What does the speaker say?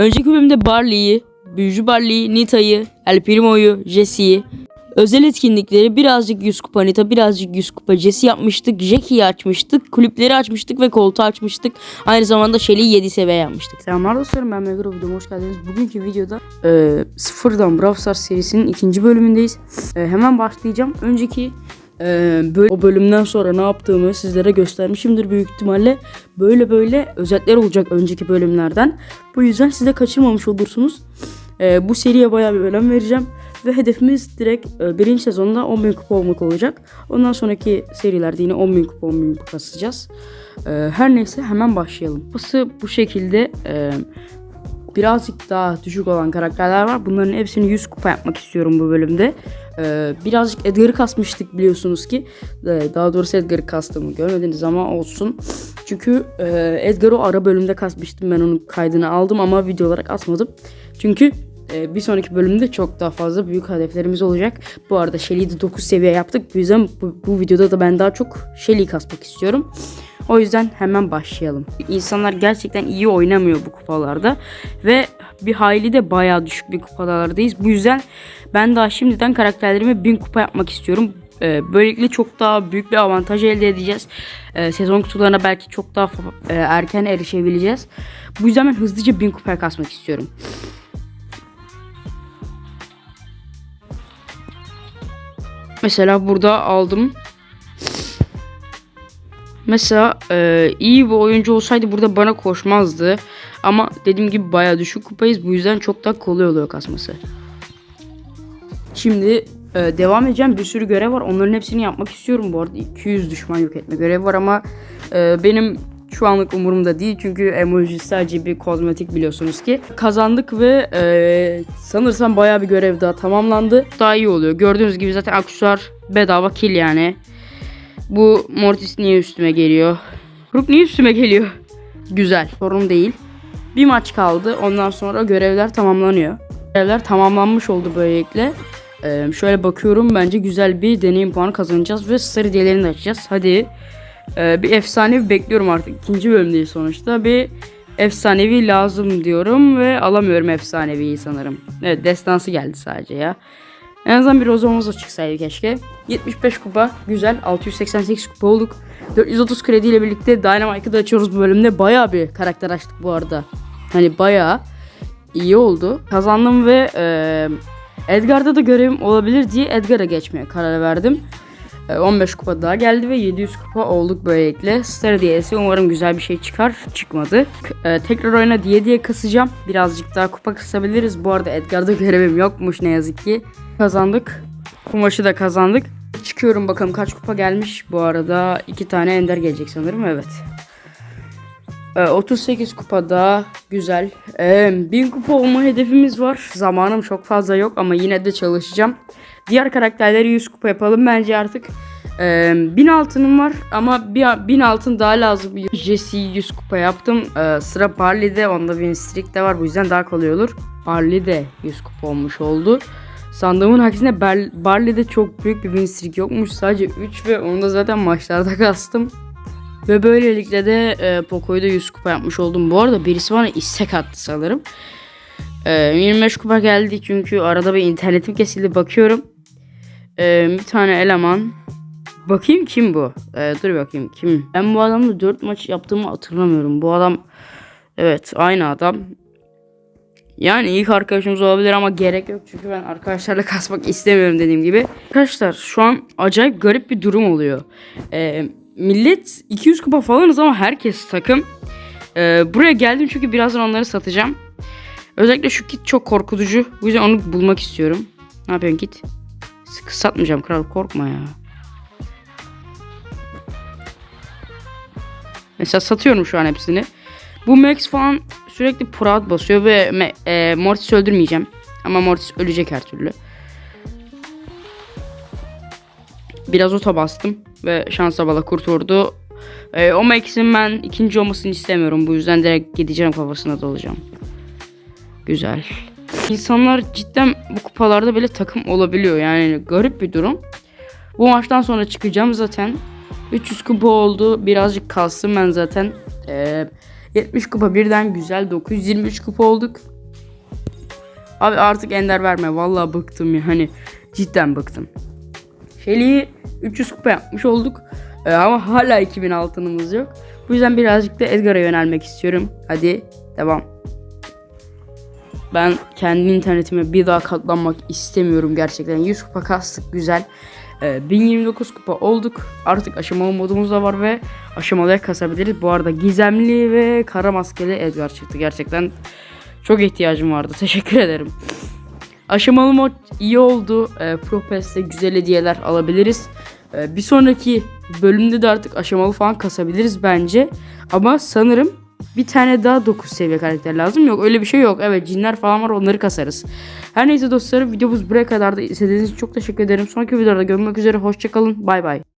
Önceki bölümde Barley'i, Büyücü Barley'i, Nita'yı, El Primo'yu, Jesse'yi, özel etkinlikleri birazcık 100 kupa Nita, birazcık 100 kupa Jesse yapmıştık. Jackie'yi açmıştık, kulüpleri açmıştık ve koltuğu açmıştık. Aynı zamanda Shelly'i 7 seviye yapmıştık. Selamlar dostlarım ben Megro videoma hoş geldiniz. Bugünkü videoda e, sıfırdan Brawl Stars serisinin ikinci bölümündeyiz. E, hemen başlayacağım. Önceki ee, böyle o bölümden sonra ne yaptığımı sizlere göstermişimdir büyük ihtimalle. Böyle böyle özetler olacak önceki bölümlerden. Bu yüzden size kaçırmamış olursunuz. Ee, bu seriye bayağı bir önem vereceğim. Ve hedefimiz direkt e, birinci sezonda 10.000 kupa olmak olacak. Ondan sonraki serilerde yine 10.000 kupa 10.000 kupa kasacağız. Ee, her neyse hemen başlayalım. Kupası bu şekilde e, birazcık daha düşük olan karakterler var. Bunların hepsini 100 kupa yapmak istiyorum bu bölümde. Ee, birazcık Edgar'ı kasmıştık biliyorsunuz ki. Ee, daha doğrusu Edgar'ı kastığımı görmediniz ama olsun. Çünkü e, Edgar'ı ara bölümde kasmıştım. Ben onun kaydını aldım ama video olarak atmadım. Çünkü e, bir sonraki bölümde çok daha fazla büyük hedeflerimiz olacak. Bu arada Shelly'yi de 9 seviye yaptık. Bu yüzden bu, bu videoda da ben daha çok Shelly'yi kasmak istiyorum. O yüzden hemen başlayalım. İnsanlar gerçekten iyi oynamıyor bu kupalarda ve bir hayli de bayağı düşük bir kupalardayız. Bu yüzden ben daha şimdiden karakterlerime 1000 kupa yapmak istiyorum. Ee, böylelikle çok daha büyük bir avantaj elde edeceğiz. Ee, sezon kutularına belki çok daha e, erken erişebileceğiz. Bu yüzden ben hızlıca 1000 kupaya kasmak istiyorum. Mesela burada aldım. Mesela e, iyi bir oyuncu olsaydı burada bana koşmazdı. Ama dediğim gibi bayağı düşük kupayız. Bu yüzden çok daha kolay oluyor kasması. Şimdi e, devam edeceğim. Bir sürü görev var. Onların hepsini yapmak istiyorum bu arada. 200 düşman yok etme görevi var ama e, benim şu anlık umurumda değil. Çünkü emoji sadece bir kozmetik biliyorsunuz ki. Kazandık ve e, sanırsam bayağı bir görev daha tamamlandı. Daha iyi oluyor. Gördüğünüz gibi zaten aksesuar bedava kill yani. Bu Mortis niye üstüme geliyor? Brook niye üstüme geliyor? Güzel. Sorun değil. Bir maç kaldı. Ondan sonra görevler tamamlanıyor. Görevler tamamlanmış oldu böylelikle. Ee, şöyle bakıyorum. Bence güzel bir deneyim puanı kazanacağız ve star hediyelerini açacağız. Hadi. Ee, bir efsanevi bekliyorum artık. İkinci bölümdeyiz sonuçta. Bir efsanevi lazım diyorum ve alamıyorum efsaneviyi sanırım. Evet destansı geldi sadece ya. En azından bir Rozomozo çıksaydı keşke. 75 kupa güzel. 688 kupa olduk. 430 kredi ile birlikte Dynamite'ı da açıyoruz bu bölümde. Bayağı bir karakter açtık bu arada. Hani bayağı iyi oldu. Kazandım ve e, Edgar'da da görevim olabilir diye Edgar'a geçmeye karar verdim. E, 15 kupa daha geldi ve 700 kupa olduk böylelikle. Star diyesi umarım güzel bir şey çıkar. Çıkmadı. E, tekrar oyuna diye diye kasacağım. Birazcık daha kupa kısabiliriz. Bu arada Edgar'da görevim yokmuş ne yazık ki. Kazandık. Bu maçı da kazandık. Çıkıyorum bakalım kaç kupa gelmiş. Bu arada iki tane ender gelecek sanırım. Evet. Ee, 38 kupada güzel. Ee, 1000 kupa olma hedefimiz var. Zamanım çok fazla yok ama yine de çalışacağım. Diğer karakterleri 100 kupa yapalım bence artık. Ee, 1000 altınım var ama bir 1000 altın daha lazım. Jesse'yi 100 kupa yaptım. Ee, sıra Barley'de onda win streak de var. Bu yüzden daha kolay olur. Barley de 100 kupa olmuş oldu. Sandığımın aksine Bar- Barley'de çok büyük bir win streak yokmuş. Sadece 3 ve onu da zaten maçlarda kastım. Ve böylelikle de e, Poco'yu da 100 kupa yapmış oldum. Bu arada birisi bana istek attı sanırım. E, 25 kupa geldi çünkü arada bir internetim kesildi bakıyorum. E, bir tane eleman. Bakayım kim bu? E, dur bakayım kim? Ben bu adamla 4 maç yaptığımı hatırlamıyorum. Bu adam evet aynı adam. Yani ilk arkadaşımız olabilir ama gerek yok çünkü ben arkadaşlarla kasmak istemiyorum dediğim gibi. Arkadaşlar şu an acayip garip bir durum oluyor. Ee, millet 200 kupa falanız ama herkes takım. Ee, buraya geldim çünkü birazdan onları satacağım. Özellikle şu kit çok korkutucu. Bu yüzden onu bulmak istiyorum. Ne yapıyorsun kit? Sıkı satmayacağım kral korkma ya. Mesela satıyorum şu an hepsini. Bu Max falan sürekli Proud basıyor ve e, Mortis öldürmeyeceğim. Ama Mortis ölecek her türlü. Biraz ota bastım ve şansa bala kurtuldu. E, o Max'in ben ikinci olmasını istemiyorum. Bu yüzden direkt gideceğim kafasına dalacağım. Güzel. İnsanlar cidden bu kupalarda böyle takım olabiliyor. Yani garip bir durum. Bu maçtan sonra çıkacağım zaten. 300 kupa oldu. Birazcık kalsın ben zaten. Ee, 70 kupa birden güzel 923 kupa olduk. Abi artık ender verme. Vallahi bıktım ya. Hani cidden bıktım. Shelly'i 300 kupa yapmış olduk. Ee, ama hala 2000 altınımız yok. Bu yüzden birazcık da Edgar'a yönelmek istiyorum. Hadi devam. Ben kendi internetime bir daha katlanmak istemiyorum gerçekten. 100 kupa kastık güzel. Ee, 1029 kupa olduk. Artık aşamalı modumuz da var ve aşamalıya kasabiliriz. Bu arada gizemli ve kara maskeli Edgar çıktı. Gerçekten çok ihtiyacım vardı. Teşekkür ederim. Aşamalı mod iyi oldu. E, Pro Pass'te güzel hediyeler alabiliriz. E, bir sonraki bölümde de artık aşamalı falan kasabiliriz bence. Ama sanırım bir tane daha 9 seviye karakter lazım. Yok öyle bir şey yok. Evet cinler falan var onları kasarız. Her neyse dostlarım videomuz buraya kadar da izlediğiniz için çok teşekkür ederim. Sonraki videolarda görmek üzere. Hoşçakalın. Bay bay.